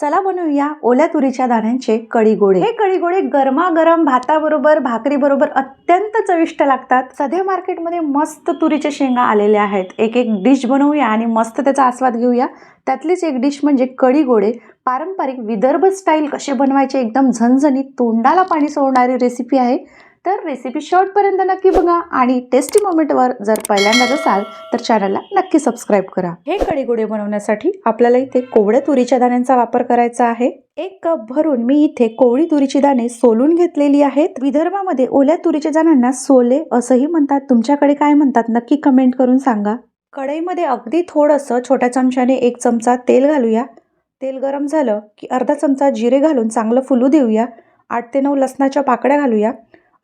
चला बनवूया ओल्या तुरीच्या दाण्यांचे कढी गोडे हे कढी गोडे गरमागरम भाताबरोबर भाकरीबरोबर अत्यंत चविष्ट लागतात. सध्या मार्केटमध्ये मस्त तुरीच्या शेंगा आलेल्या आहेत. एक एक डिश बनवूया आणि मस्त त्याचा आस्वाद घेऊया. त्यातलीच एक डिश म्हणजे कढी गोडे पारंपरिक विदर्भ स्टाईल कसे बनवायचे एकदम झणझणीत तोंडाला पाणी सोडणारी रेसिपी आहे. तर रेसिपी शॉर्टपर्यंत नक्की बघा आणि टेस्टी मोमेंटवर जर पहिल्यांदाच असाल तर चॅनलला नक्की सबस्क्राईब करा. हे कडीगोडे बनवण्यासाठी आपल्याला इथे कोवड्या तुरीच्या दाण्यांचा वापर करायचा आहे. एक कप भरून मी इथे कोवळी तुरीची दाणे सोलून घेतलेली आहेत. विदर्भामध्ये ओल्या तुरीच्या दाण्यांना सोले असंही म्हणतात. तुमच्याकडे काय म्हणतात नक्की कमेंट करून सांगा. कढईमध्ये अगदी थोडंसं छोट्या चमच्याने एक चमचा तेल घालूया. तेल गरम झालं की अर्धा चमचा जिरे घालून चांगलं फुलू देऊया. आठ ते नऊ लसणाच्या पाकड्या घालूया.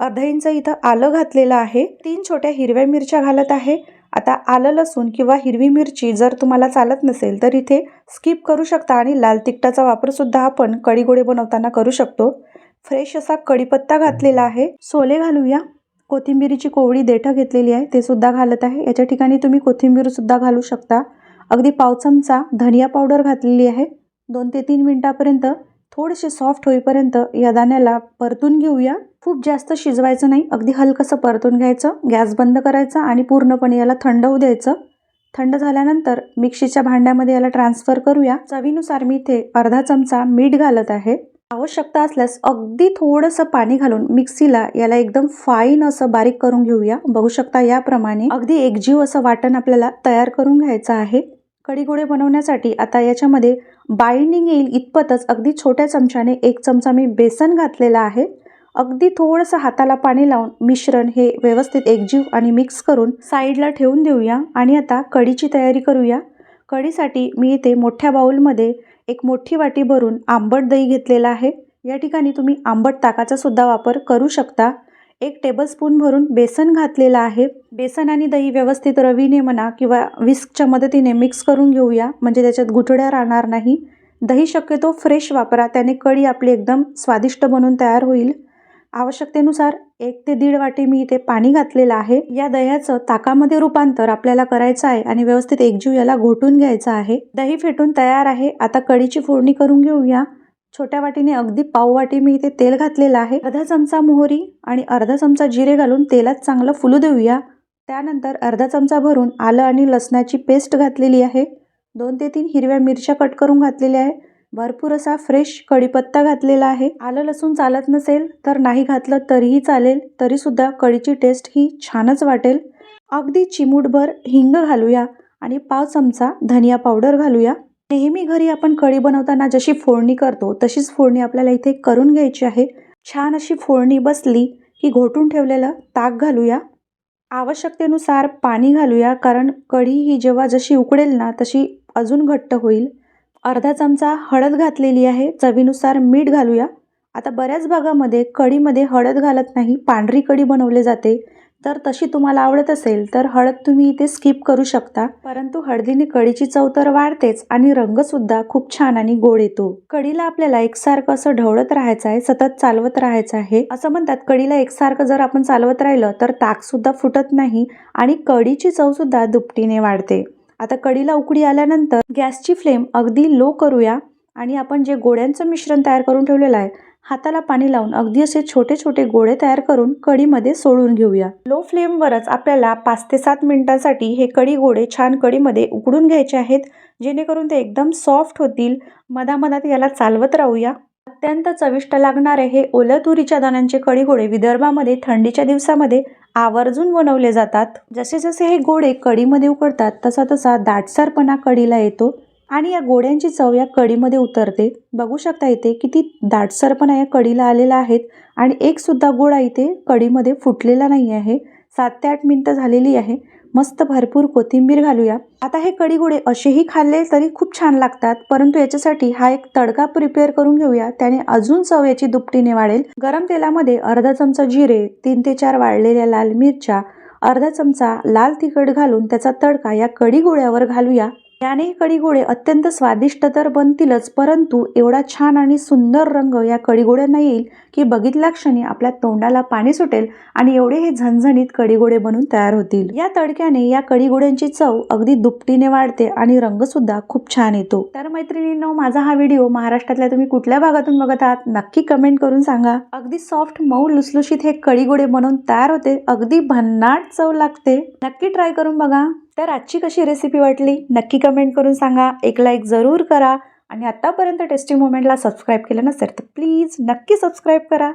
अर्धा इंच इथं आलं घातलेलं आहे. तीन छोट्या हिरव्या मिरच्या घालत आहे. आता आलं लसूण किंवा हिरवी मिरची जर तुम्हाला चालत नसेल तर इथे स्किप करू शकता आणि लाल तिखटाचा वापरसुद्धा आपण कडीगोडे बनवताना करू शकतो. फ्रेश असा कढीपत्ता घातलेला आहे. सोले घालूया. कोथिंबिरीची कोवळी देठं घेतलेली आहे. ते सुद्धा घालत आहे. याच्या ठिकाणी तुम्ही कोथिंबीरसुद्धा घालू शकता. अगदी पाव चमचा धनिया पावडर घातलेली आहे. दोन ते तीन मिनटापर्यंत थोडेसे सॉफ्ट होईपर्यंत या दाण्याला परतून घेऊया. खूप जास्त शिजवायचं नाही. अगदी हलकंसं परतून घ्यायचं. गॅस बंद करायचा आणि पूर्णपणे याला थंड होऊ द्यायचं. थंड झाल्यानंतर मिक्सीच्या भांड्यामध्ये याला ट्रान्सफर करूया. चवीनुसार मी इथे अर्धा चमचा मीठ घालत आहे. आवश्यकता असल्यास अगदी थोडंसं पाणी घालून मिक्सीला याला एकदम फाईन असं बारीक करून घेऊया. बघू शकता याप्रमाणे अगदी एकजीव असं वाटण आपल्याला तयार करून घ्यायचं आहे. कढीगोळे बनवण्यासाठी आता याच्यामध्ये बाइंडिंग येईल इतपतच. अगदी छोट्या चमच्याने एक चमचा मी बेसन घातलेला आहे. अगदी थोडंसं हाताला पाणी लावून मिश्रण हे व्यवस्थित एकजीव आणि मिक्स करून साईडला ठेवून देऊया. आणि आता कढीची तयारी करूया. कढीसाठी मी इथे मोठ्या बाऊलमध्ये एक मोठी वाटी भरून आंबट दही घेतलेला आहे. या ठिकाणी तुम्ही आंबट ताकाचा सुद्धा वापर करू शकता. एक टेबलस्पून भरून बेसन घातलेलं आहे. बेसन आणि दही व्यवस्थित रवीने म्हणा किंवा विस्कच्या मदतीने मिक्स करून घेऊया. म्हणजे त्याच्यात गुठड्या राहणार नाही. दही शक्यतो फ्रेश वापरा. त्याने कढी आपली एकदम स्वादिष्ट बनून तयार होईल. आवश्यकतेनुसार एक ते दीड वाटी मी इथे पाणी घातलेलं आहे. या दह्याचं ताकामध्ये रूपांतर आपल्याला करायचं आहे आणि व्यवस्थित एकजीव याला घोटून घ्यायचं आहे. दही फेटून तयार आहे. आता कढीची फोडणी करून घेऊया. छोट्या वाटीने अगदी पाव वाटी मी इथे तेल घातलेलं आहे. अर्धा चमचा मोहरी आणि अर्धा चमचा जिरे घालून तेलात चांगलं फुलू देऊया. त्यानंतर अर्धा चमचा भरून आलं आणि लसणाची पेस्ट घातलेली आहे. दोन ते तीन हिरव्या मिरच्या कट करून घातलेल्या आहे. भरपूर असा फ्रेश कढीपत्ता घातलेला आहे. आलं लसूण चालत नसेल तर नाही घातलं तरीही चालेल. तरीसुद्धा कढीची टेस्ट ही छानच वाटेल. अगदी चिमूटभर हिंग घालूया आणि पाव चमचा धनिया पावडर घालूया. नेहमी घरी आपण कढी बनवताना जशी फोडणी करतो तशीच फोडणी आपल्याला इथे करून घ्यायची आहे. छान अशी फोडणी बसली की घोटून ठेवलेलं ताक घालूया. आवश्यकतेनुसार पाणी घालूया कारण कढी ही जेव्हा जशी उकडेल ना तशी अजून घट्ट होईल. अर्धा चमचा हळद घातलेली आहे चवीनुसार मीठ घालूया. आता बऱ्याच भागामध्ये कढीमध्ये हळद घालत नाही पांढरी कढी बनवली जाते. तर तशी तुम्हाला आवडत असेल तर हळद तुम्ही इथे स्किप करू शकता. परंतु हळदीने कढीची चव तर वाढतेच आणि रंगसुद्धा खूप छान आणि गोड येतो. कढीला आपल्याला एकसारखं असं ढवळत राहायचं आहे सतत चालवत राहायचं आहे. असं म्हणतात कढीला एकसारखं जर आपण चालवत राहिलं तर ताक सुद्धा फुटत नाही आणि कढीची चव सुद्धा दुपटीने वाढते. आता कढीला उकडी आल्यानंतर गॅसची फ्लेम अगदी लो करूया आणि आपण जे गोड्यांचं मिश्रण तयार करून ठेवलेलं आहे हाताला पाणी लावून अगदी असे छोटे छोटे गोळे तयार करून कढीमध्ये सोडून घेऊया. लो फ्लेमवरच आपल्याला पाच ते सात मिनिटांसाठी हे कढी गोळे छान कढीमध्ये उकडून घ्यायचे आहेत जेणेकरून ते एकदम सॉफ्ट होतील. मधामधात याला चालवत राहूया. अत्यंत चविष्ट लागणारे हे ओल्या तुरीच्या दाण्यांचे कडी गोळे विदर्भामध्ये थंडीच्या दिवसामध्ये आवर्जून बनवले जातात. जसे जसे हे गोळे कढीमध्ये उकडतात तसा तसा दाटसरपणा कढीला येतो. आणि या गोड्यांची चव या कढीमध्ये उतरते. बघू शकता इथे किती दाटसरपणा या कढीला आलेला आहेत आणि एकसुद्धा गोळा इथे कढीमध्ये फुटलेला नाही आहे. सात ते आठ मिनटं झालेली आहे. मस्त भरपूर कोथिंबीर घालूया. आता हे कडी गोळे असेही खाल्ले तरी खूप छान लागतात परंतु याच्यासाठी हा एक तडका प्रिपेअर करून घेऊया. त्याने अजून चव याची दुपटीने वाढेल. गरम तेलामध्ये अर्धा चमचा जिरे तीन ते चार वाळलेल्या लाल मिरच्या अर्धा चमचा लाल तिखट घालून त्याचा तडका या कडी गोळ्यावर घालूया. याने हे कढीगोळे अत्यंत स्वादिष्ट तर बनतीलच परंतु एवढा छान आणि सुंदर रंग या कढीगोळ्यांना येईल की बघितल्या क्षणी आपल्या तोंडाला पाणी सुटेल आणि एवढे हे झणझणीत कढीगोळे बनून तयार होतील. या तडक्याने या कढीगोळ्यांची चव अगदी दुपटीने वाढते आणि रंग सुद्धा खूप छान येतो. तर मैत्रिणींनो माझा हा व्हिडिओ महाराष्ट्रातल्या तुम्ही कुठल्या भागातून बघत आहात नक्की कमेंट करून सांगा. अगदी सॉफ्ट मऊ लुसलुशीत हे कढीगोळे बनवून तयार होते. अगदी भन्नाट चव लागते. नक्की ट्राय करून बघा. तर आजची कशी रेसिपी वाटली? नक्की कमेंट करून सांगा. एक लाईक जरूर करा. आणि आत्तापर्यंत टेस्टी मोमेंटला सबस्क्राईब केलं नसेल तर प्लीज नक्की सबस्क्राईब करा.